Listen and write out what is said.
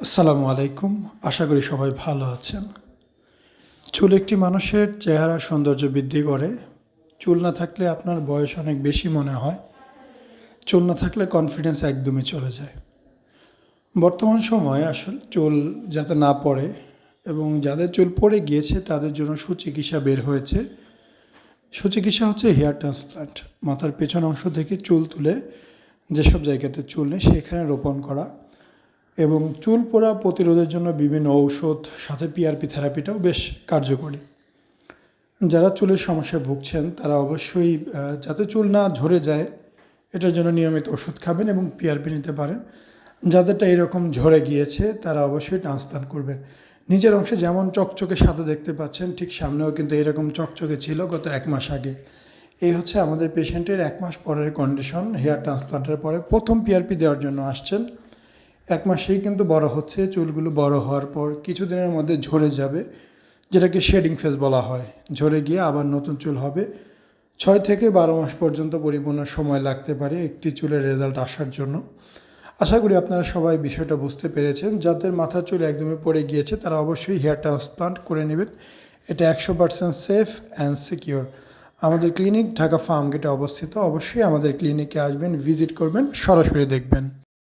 আসসালামু আলাইকুম। আশা করি সবাই ভালো আছেন। চুল একটি মানুষের চেহারা সৌন্দর্য বৃদ্ধি করে। চুল না থাকলে আপনার বয়স অনেক বেশি মনে হয়। চুল না থাকলে কনফিডেন্স একদমই চলে যায়। বর্তমান সময়ে আসলে চুল যাতে না পড়ে এবং যাদের চুল পড়ে গিয়েছে তাদের জন্য সুচিকিৎসা বের হয়েছে। সুচিকিৎসা হচ্ছে হেয়ার ট্রান্সপ্লান্ট মাথার পেছন অংশ থেকে চুল তুলে যেসব জায়গাতে চুল নেই সেখানে রোপণ করা। এবং চুল পোড়া প্রতিরোধের জন্য বিভিন্ন ঔষধ, সাথে পিআরপি থেরাপিটাও বেশ কার্যকরী। যারা চুলের সমস্যায় ভুগছেন, তারা অবশ্যই যাতে চুল না ঝরে যায়, এটার জন্য নিয়মিত ওষুধ খাবেন এবং পিআরপি নিতে পারেন। যাদেরটা এরকম ঝরে গিয়েছে, তারা অবশ্যই ট্রান্সপ্লান্ট করবেন। নিজের অংশে যেমন চকচকে সাদা দেখতে পাচ্ছেন, ঠিক সামনেও কিন্তু এরকম চকচকে ছিল গত এক মাস আগে। এই হচ্ছে আমাদের পেশেন্টের এক মাস পরের কন্ডিশন হেয়ার ট্রান্সপ্লান্টের পরে প্রথম পিআরপি দেওয়ার জন্য আসছেন। এক মাসেই কিন্তু বড় হচ্ছে, চুলগুলো বড় হওয়ার পর কিছুদিনের মধ্যে ঝরে যাবে, যেটাকে শেডিং ফেস বলা হয়। ঝরে গিয়ে আবার নতুন চুল হবে। ছয় থেকে বারো মাস পর্যন্ত পরিপূর্ণ সময় লাগতে পারে একটি চুলের রেজাল্ট আসার জন্য। আশা করি আপনারা সবাই বিষয়টা বুঝতে পেরেছেন। যাদের মাথার চুল একদমই পড়ে গিয়েছে, তারা অবশ্যই হেয়ার ট্রান্সপ্লান্ট করে নেবেন। এটা একশো পার্সেন্ট সেফ অ্যান্ড সিকিওর। আমাদের ক্লিনিক ঢাকা ফার্ম গেটে অবস্থিত। অবশ্যই আমাদের ক্লিনিকে আসবেন, ভিজিট করবেন, সরাসরি দেখবেন।